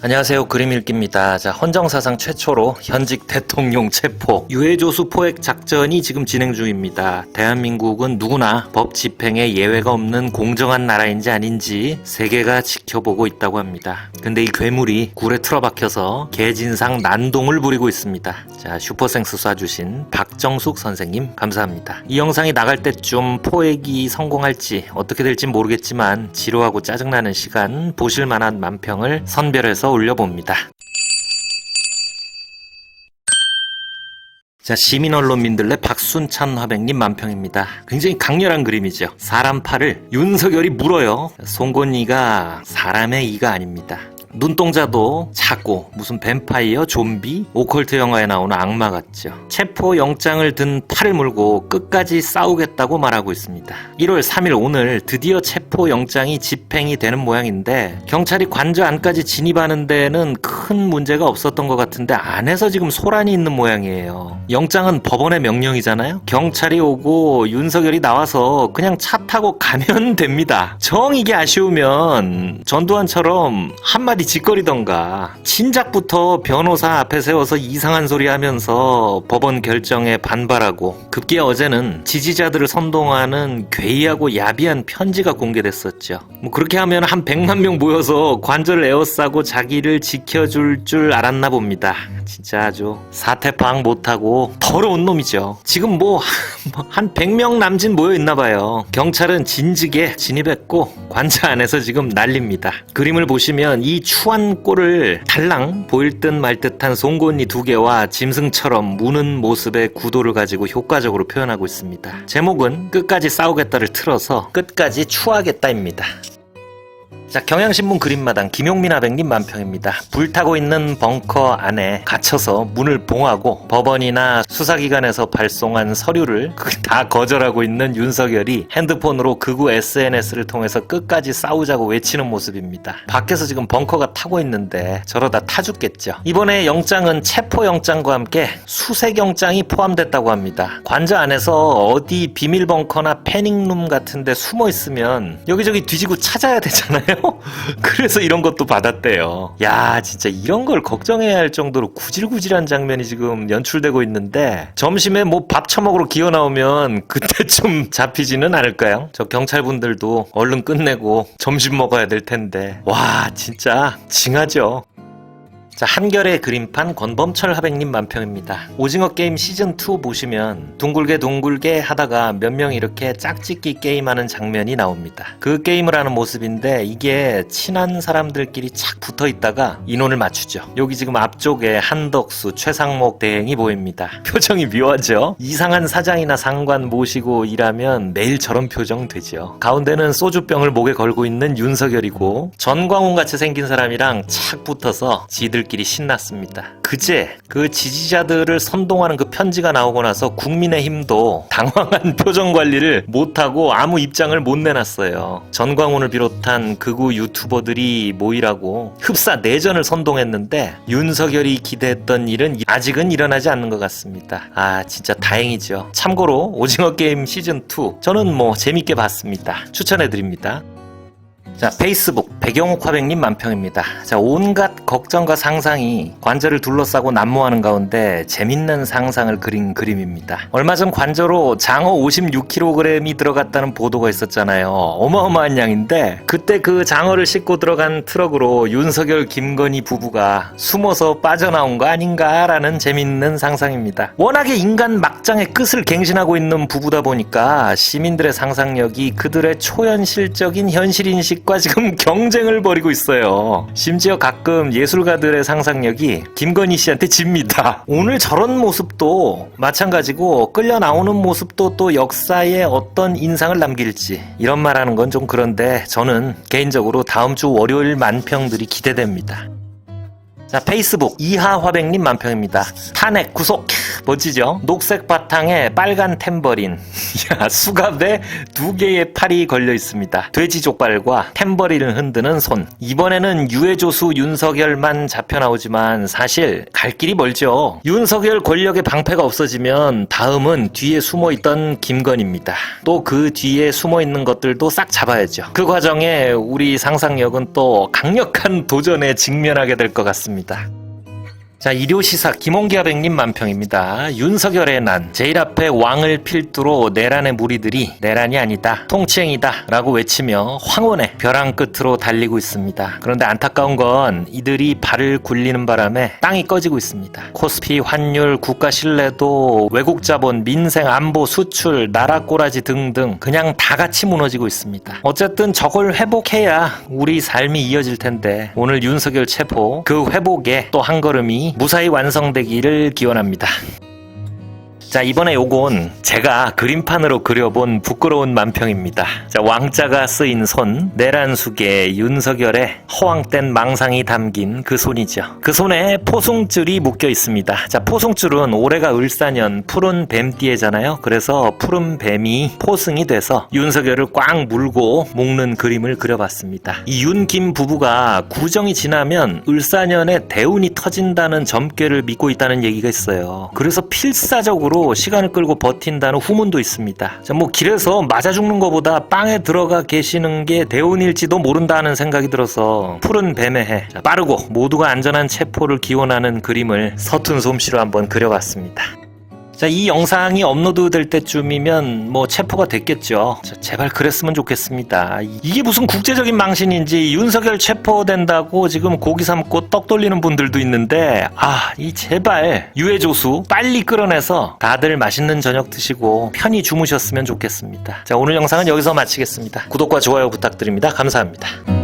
안녕하세요. 그림 읽기입니다. 자, 헌정사상 최초로 현직 대통령 체포, 유해조수 포획 작전이 지금 진행 중입니다. 대한민국은 누구나 법 집행에 예외가 없는 공정한 나라인지 아닌지 세계가 지켜보고 있다고 합니다. 근데 이 괴물이 굴에 틀어박혀서 개진상 난동을 부리고 있습니다. 자, 슈퍼생스 쏴주신 박정숙 선생님 감사합니다. 이 영상이 나갈 때쯤 포획이 성공할지 어떻게 될지 모르겠지만 지루하고 짜증나는 시간 보실 만한 만평을 선별해서 올려봅니다. 자, 시민 언론민들레 박순찬 화백님 만평입니다. 굉장히 강렬한 그림이죠. 사람 팔을 윤석열이 물어요. 송곳니가 사람의 이가 아닙니다. 눈동자도 작고 무슨 뱀파이어, 좀비, 오컬트 영화에 나오는 악마 같죠. 체포 영장을 든 팔을 물고 끝까지 싸우겠다고 말하고 있습니다. 1월 3일 오늘 드디어 체포 영장이 집행이 되는 모양인데 경찰이 관저 안까지 진입하는 데는 큰 문제가 없었던 것 같은데 안에서 지금 소란이 있는 모양이에요. 영장은 법원의 명령이잖아요. 경찰이 오고 윤석열이 나와서 그냥 차 타고 가면 됩니다. 정 이게 아쉬우면 전두환처럼 한마디 짓거리던가 진작부터 변호사 앞에 세워서 이상한 소리 하면서 법원 결정에 반발하고 급기야 어제는 지지자들을 선동하는 괴이하고 야비한 편지가 공개됐었죠. 뭐 그렇게 하면 한 100만 명 모여서 관절을 에워싸고 자기를 지켜줄 줄 알았나 봅니다. 진짜 아주 사태 파악 못하고 더러운 놈이죠. 지금 뭐 한 100명 남짓 모여 있나 봐요. 경찰은 진즉에 진입했고 관저 안에서 지금 난립니다. 그림을 보시면 이 추한 꼴을 달랑 보일 듯 말 듯한 송곳니 두 개와 짐승처럼 무는 모습의 구도를 가지고 효과적으로 표현하고 있습니다. 제목은 끝까지 싸우겠다를 틀어서 끝까지 추하겠다입니다. 자, 경향신문 그림마당 김용민 아백님 만평입니다. 불타고 있는 벙커 안에 갇혀서 문을 봉하고 법원이나 수사기관에서 발송한 서류를 다 거절하고 있는 윤석열이 핸드폰으로 극우 SNS를 통해서 끝까지 싸우자고 외치는 모습입니다. 밖에서 지금 벙커가 타고 있는데 저러다 타 죽겠죠. 이번에 영장은 체포영장과 함께 수색영장이 포함됐다고 합니다. 관저 안에서 어디 비밀 벙커나 패닝룸 같은데 숨어 있으면 여기저기 뒤지고 찾아야 되잖아요. 그래서 이런 것도 받았대요. 야, 진짜 이런 걸 걱정해야 할 정도로 구질구질한 장면이 지금 연출되고 있는데 점심에 뭐 밥 처먹으러 기어 나오면 그때쯤 잡히지는 않을까요? 저 경찰분들도 얼른 끝내고 점심 먹어야 될 텐데. 와, 진짜 징하죠. 자, 한결의 그림판 권범철 하백님 만평입니다. 오징어 게임 시즌2 보시면 둥글게 둥글게 하다가 몇 명이 이렇게 짝짓기 게임하는 장면이 나옵니다. 그 게임을 하는 모습인데 이게 친한 사람들끼리 착 붙어 있다가 인원을 맞추죠. 여기 지금 앞쪽에 한덕수, 최상목 대행이 보입니다. 표정이 묘하죠? 이상한 사장이나 상관 모시고 일하면 매일 저런 표정 되죠. 가운데는 소주병을 목에 걸고 있는 윤석열이고 전광훈 같이 생긴 사람이랑 착 붙어서 지들 끼리 신났습니다. 그제 그 지지자들을 선동하는 그 편지가 나오고 나서 국민의힘도 당황한 표정 관리를 못하고 아무 입장을 못 내놨어요. 전광훈을 비롯한 극우 유튜버들이 모이라고 흡사 내전을 선동했는데 윤석열이 기대했던 일은 아직은 일어나지 않는 것 같습니다. 아 진짜 다행이죠. 참고로 오징어 게임 시즌 2 저는 뭐 재밌게 봤습니다. 추천해드립니다. 자, 페이스북 백영욱 화백님 만평입니다. 자, 온갖 걱정과 상상이 관저를 둘러싸고 난무하는 가운데 재밌는 상상을 그린 그림입니다. 얼마 전 관저로 장어 56kg이 들어갔다는 보도가 있었잖아요. 어마어마한 양인데 그때 그 장어를 싣고 들어간 트럭으로 윤석열 김건희 부부가 숨어서 빠져나온 거 아닌가라는 재밌는 상상입니다. 워낙에 인간 막장의 끝을 갱신하고 있는 부부다 보니까 시민들의 상상력이 그들의 초현실적인 현실 인식 과 지금 경쟁을 벌이고 있어요. 심지어 가끔 예술가들의 상상력이 김건희 씨한테 집니다. 오늘 저런 모습도 마찬가지고 끌려 나오는 모습도 또 역사에 어떤 인상을 남길지 이런 말 하는 건 좀 그런데 저는 개인적으로 다음 주 월요일 만평들이 기대됩니다. 자, 페이스북 이하화백님 만평입니다. 탄핵 구속 멋지죠? 녹색 바탕에 빨간 탬버린. 야, 수갑에 두 개의 팔이 걸려 있습니다. 돼지 족발과 탬버린을 흔드는 손. 이번에는 유해조수 윤석열만 잡혀 나오지만 사실 갈 길이 멀죠. 윤석열 권력의 방패가 없어지면 다음은 뒤에 숨어 있던 김건희입니다. 또 그 뒤에 숨어 있는 것들도 싹 잡아야죠. 그 과정에 우리 상상력은 또 강력한 도전에 직면하게 될 것 같습니다. 자, 일요시사 김홍기아백님 만평입니다. 윤석열의 난. 제일 앞에 왕을 필두로 내란의 무리들이 내란이 아니다. 통치행이다. 라고 외치며 황혼의 벼랑 끝으로 달리고 있습니다. 그런데 안타까운 건 이들이 발을 굴리는 바람에 땅이 꺼지고 있습니다. 코스피, 환율, 국가 신뢰도, 외국 자본, 민생, 안보, 수출, 나라 꼬라지 등등 그냥 다 같이 무너지고 있습니다. 어쨌든 저걸 회복해야 우리 삶이 이어질 텐데 오늘 윤석열 체포 그 회복에 또 한 걸음이 무사히 완성되기를 기원합니다. 자, 이번에 요건 제가 그림판으로 그려본 부끄러운 만평입니다. 자, 왕자가 쓰인 손, 내란숙의 윤석열의 허황된 망상이 담긴 그 손이죠. 그 손에 포승줄이 묶여 있습니다. 자, 포승줄은 올해가 을사년 푸른 뱀띠에잖아요. 그래서 푸른 뱀이 포승이 돼서 윤석열을 꽉 물고 묶는 그림을 그려봤습니다. 이 윤김 부부가 구정이 지나면 을사년에 대운이 터진다는 점괘를 믿고 있다는 얘기가 있어요. 그래서 필사적으로 시간을 끌고 버틴다는 후문도 있습니다. 자, 뭐 길에서 맞아 죽는 것보다 빵에 들어가 계시는 게 대운일지도 모른다는 생각이 들어서 푸른 뱀의 해 자, 빠르고 모두가 안전한 체포를 기원하는 그림을 서툰 솜씨로 한번 그려봤습니다. 자, 이 영상이 업로드 될 때쯤이면 뭐 체포가 됐겠죠. 자, 제발 그랬으면 좋겠습니다. 이- 이게 무슨 국제적인 망신인지 윤석열 체포된다고 지금 고기 삶고 떡 돌리는 분들도 있는데 아, 이 제발 유해 조수 빨리 끌어내서 다들 맛있는 저녁 드시고 편히 주무셨으면 좋겠습니다. 자, 오늘 영상은 여기서 마치겠습니다. 구독과 좋아요 부탁드립니다. 감사합니다.